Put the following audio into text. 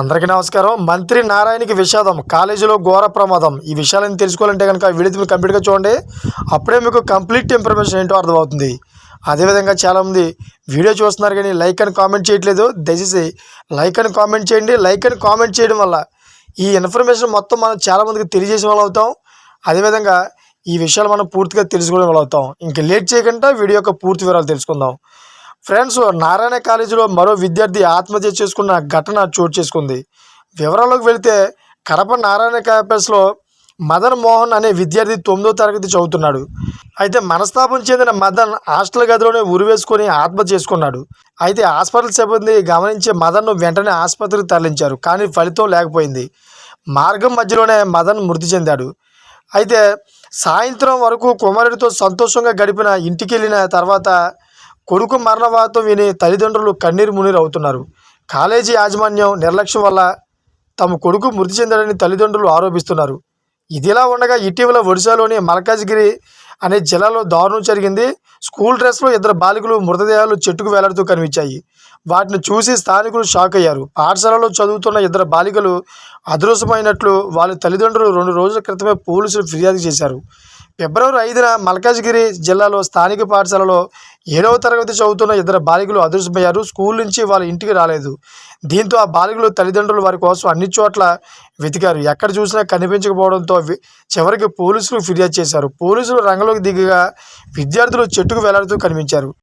అందరికీ నమస్కారం. మంత్రి నారాయణకి విషాదం కాలేజీలో ఘోర ప్రమాదం. ఈ విషయాలను తెలుసుకోవాలంటే కనుక వీడియో మీరు కంప్లీట్గా చూడండి. అప్పుడే మీకు కంప్లీట్ ఇన్ఫర్మేషన్ ఏంటో అర్థమవుతుంది. అదేవిధంగా చాలామంది వీడియో చూస్తున్నారు కానీ లైక్ అని కామెంట్ చేయట్లేదు. దయచేసి లైక్ అని కామెంట్ చేయండి. లైక్ అని కామెంట్ చేయడం వల్ల ఈ ఇన్ఫర్మేషన్ మొత్తం మనం చాలామందికి తెలియజేసిన వాళ్ళు అవుతాం. అదేవిధంగా ఈ విషయాలు మనం పూర్తిగా తెలుసుకోవడం వాళ్ళు అవుతాం. ఇంకా లేట్ చేయకుండా వీడియో యొక్క పూర్తి వివరాలు తెలుసుకుందాం. ఫ్రెండ్స్ నారాయణ కాలేజీలో మరో విద్యార్థి ఆత్మహత్య చేసుకున్న ఘటన చోటు చేసుకుంది. వివరాల్లోకి వెళితే కడప నారాయణ క్యాంపస్లో మదన్ మోహన్ అనే విద్యార్థి తొమ్మిదో తరగతి చదువుతున్నాడు. అయితే మనస్తాపం చెందిన మదన్ హాస్టల్ గదిలోనే ఉరివేసుకొని ఆత్మహత్య చేసుకున్నాడు. అయితే హాస్పిటల్ సిబ్బంది గమనించి మదన్ను వెంటనే ఆసుపత్రికి తరలించారు కానీ ఫలితం లేకపోయింది. మార్గం మధ్యలోనే మదన్ మృతి చెందాడు. అయితే సాయంత్రం వరకు కుమారుడితో సంతోషంగా గడిపిన ఇంటికి వెళ్ళిన తర్వాత కొడుకు మరణ వార్త విని తల్లిదండ్రులు కన్నీరు మునీరు అవుతున్నారు కాలేజీ యాజమాన్యం నిర్లక్ష్యం వల్ల తమ కొడుకు మృతి చెందాడని తల్లిదండ్రులు ఆరోపిస్తున్నారు. ఇదిలా ఉండగా ఇటీవల ఒడిశాలోని మల్కాజ్గిరి అనే జిల్లాలో దారుణం జరిగింది. స్కూల్ డ్రెస్లో ఇద్దరు బాలికలు మృతదేహాలు చెట్టుకు వేలాడుతూ కనిపించాయి. వాటిని చూసి స్థానికులు షాక్ అయ్యారు. పాఠశాలలో చదువుతున్న ఇద్దరు బాలికలు అదృశ్యమైనట్లు వాళ్ళ తల్లిదండ్రులు రెండు రోజుల క్రితమే పోలీసులు ఫిర్యాదు చేశారు. ఫిబ్రవరి ఐదున మల్కాజ్గిరి జిల్లాలో స్థానిక పాఠశాలలో ఏడవ తరగతి చదువుతున్న ఇద్దరు బాలికలు అదృశ్యమయ్యారు. స్కూల్ నుంచి వాళ్ళ ఇంటికి రాలేదు. దీంతో ఆ బాలికలు తల్లిదండ్రులు వారి కోసం అన్ని చోట్ల వెతికారు. ఎక్కడ చూసినా కనిపించకపోవడంతో చివరికి పోలీసులు ఫిర్యాదు చేశారు. పోలీసులు రంగంలోకి దిగగా విద్యార్థులు చెట్టుకు వెళ్ళాడుతూ కనిపించారు.